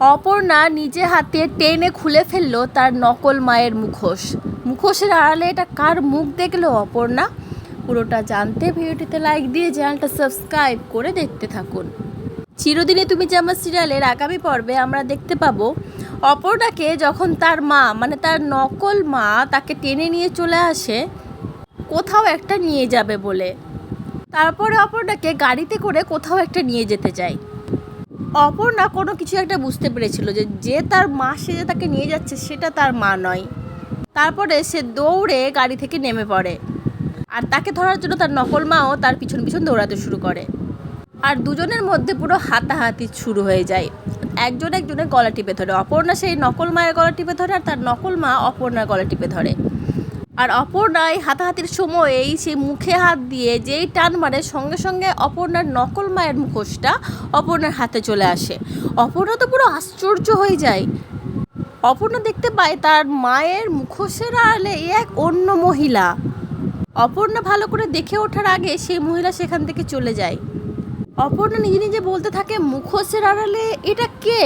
অপর্ণা নিজে হাতে টেনে খুলে ফেলল তার নকল মায়ের মুখোশ। মুখোশের আড়ালে এটা কার মুখ দেখল অপর্ণা? পুরোটা জানতে ভিডিওটিতে লাইক দিয়ে চ্যানেলটা সাবস্ক্রাইব করে দেখতে থাকুন। চিরদিনে তুমি যে আমার সিরিয়ালের আগামী পর্বে আমরা দেখতে পাবো, অপর্ণাকে যখন তার মা মানে তার নকল মা, তাকে টেনে নিয়ে চলে আসে, কোথাও একটা নিয়ে যাবে বলে। তারপরে অপর্ণাকে গাড়িতে করে কোথাও একটা নিয়ে যেতে চায়। অপর্ণা কোনো কিছু একটা বুঝতে পেরেছিল যে যে তার মা সে যে তাকে নিয়ে যাচ্ছে সেটা তার মা নয়। তারপরে সে দৌড়ে গাড়ি থেকে নেমে পড়ে। আর তাকে ধরার জন্য তার নকল মাও তার পিছন পিছন দৌড়াতে শুরু করে। আর দুজনের মধ্যে পুরো হাতাহাতি শুরু হয়ে যায়। একজন একজনের গলা টিপে ধরে। অপর্ণা সেই নকল মায়ের গলা টিপে ধরে আর তার নকল মা অপর্ণার গলা টিপে ধরে। আর অপর্ণায় হাতাহাতির সময়েই সে মুখে হাত দিয়ে যেই টান মারে, সঙ্গে সঙ্গে অপর্ণার নকল মায়ের মুখোশটা অপর্ণার হাতে চলে আসে। অপর্ণা তো পুরো আশ্চর্য হয়ে যায়। অপর্ণা দেখতে পায় তার মায়ের মুখোশের আড়ালে এক অন্য মহিলা। অপর্ণা ভালো করে দেখে ওঠার আগে সেই মহিলা সেখান থেকে চলে যায়। অপর্ণা নিজে নিজে বলতে থাকে, মুখোশের আড়ালে এটা কে?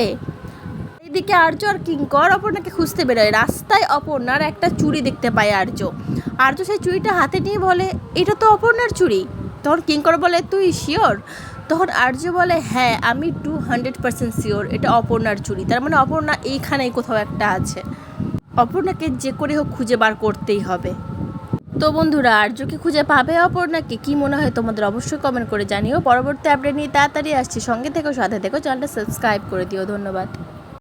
এদিকে আর্য আর কিঙ্কর, অপর্ণাকে খুঁজতে বেরোয়। রাস্তায় অপর্ণার একটা চুড়ি দেখতে পায় আর্য। আর্য সেই চুড়িটা হাতে নিয়ে বলে, এটা তো অপর্ণার চুড়ি? তখন কিঙ্কর বলে, তুই শিওর তখন আর্য বলে হ্যাঁ আমি টু হান্ড্রেড পার্সেন্ট শিওর এটা অপর্ণার চুড়ি। তার মানে অপর্ণা এইখানেই কোথাও একটা আছে। অপর্ণাকে যে করে হোক খুঁজে বার করতেই হবে। তো বন্ধুরা, আর্যকে খুঁজে পাবে অপর্ণাকে? কি মনে হয় তোমাদের অবশ্যই কমেন্ট করে জানিও। পরবর্তী আপডেট নিয়ে তাড়াতাড়ি আসছি। সঙ্গে থেকো, সাথে থেকো, চ্যানেলটা সাবস্ক্রাইব করে দিও। ধন্যবাদ।